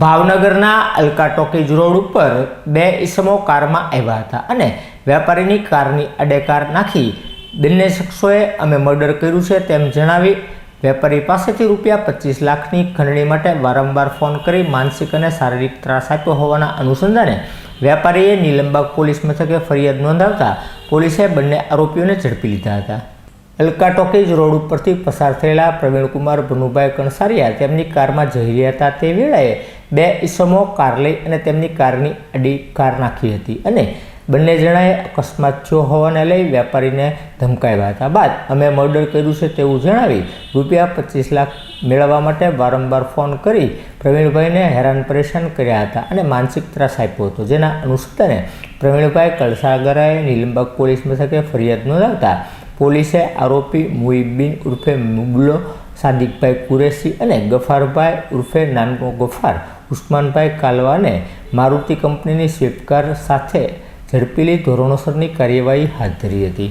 ભાવનગરના Alka talkies road ઉપર બે ઈસમો કારમાં આવ્યા હતા અને વેપારીની કારની અડેકાર નાખી બંને શખ્સોએ અમે મર્ડર કર્યું છે તેમ જણાવી વેપારી પાસેથી રૂપિયા પચીસ લાખની ખંડણી માટે વારંવાર ફોન કરી માનસિક અને શારીરિક ત્રાસ આપ્યો હોવાના અનુસંધાને વેપારીએ નીલમબાગ પોલીસ મથકે ફરિયાદ નોંધાવતા પોલીસે બંને આરોપીઓને ઝડપી લીધા હતા. અલકા ટોકીજ રોડ ઉપરથી પસાર થયેલા પ્રવીણકુમાર ભનુભાઈ કણસારિયા તેમની કારમાં જઈ રહ્યા હતા તે વેળાએ બે ઈસમો કાર લઈ અને તેમની કારની અડી કાર નાખી હતી. અને બંને જણાએ અકસ્માત થયો હોવાને લઈ વેપારીને ધમકાવ્યા હતા. બાદ અમે મર્ડર કર્યું છે તેવું જણાવી રૂપિયા પચીસ લાખ મેળવવા માટે વારંવાર ફોન કરી પ્રવીણભાઈને હેરાન પરેશાન કર્યા હતા અને માનસિક ત્રાસ આપ્યો હતો. જેના અનુસંધાને પ્રવીણભાઈ કળસાગરાએ નિલંબક પોલીસ મથકે ફરિયાદ નોંધાવતા પોલીસે આરોપી મુઈબીન ઉર્ફે મુગલો, સાદિકભાઈ કુરેશી અને ગફારભાઈ ઉર્ફે નાનકો ગફાર ઉસ્માનભાઈ કાલવાને મારુતિ કંપનીની સ્વીપકાર સાથે ઝડપીલી ધોરણોસરની કાર્યવાહી હાથ ધરી હતી.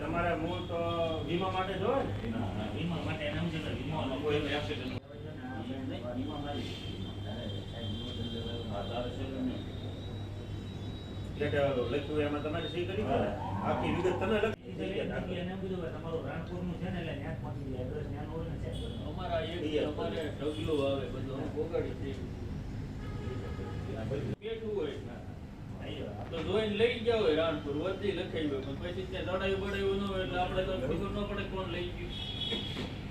તમારે મૂળ તો વીમા માટે જોવે ને એટલે લખ્યું એમાં તમારે સહી કરી આખી વિગત તમે લખી એક અમારે ઢગલો આવે બધું અમે પોગાડી દઈએ. બેઠું હોય જોઈને લઈ ગયા હોય રાણપુર વધી લખાઈ હોય પણ પછી ત્યાં લડાઈ બડાયું ન હોય એટલે આપણે તો ખબર ન પડે કોણ લઈ ગયું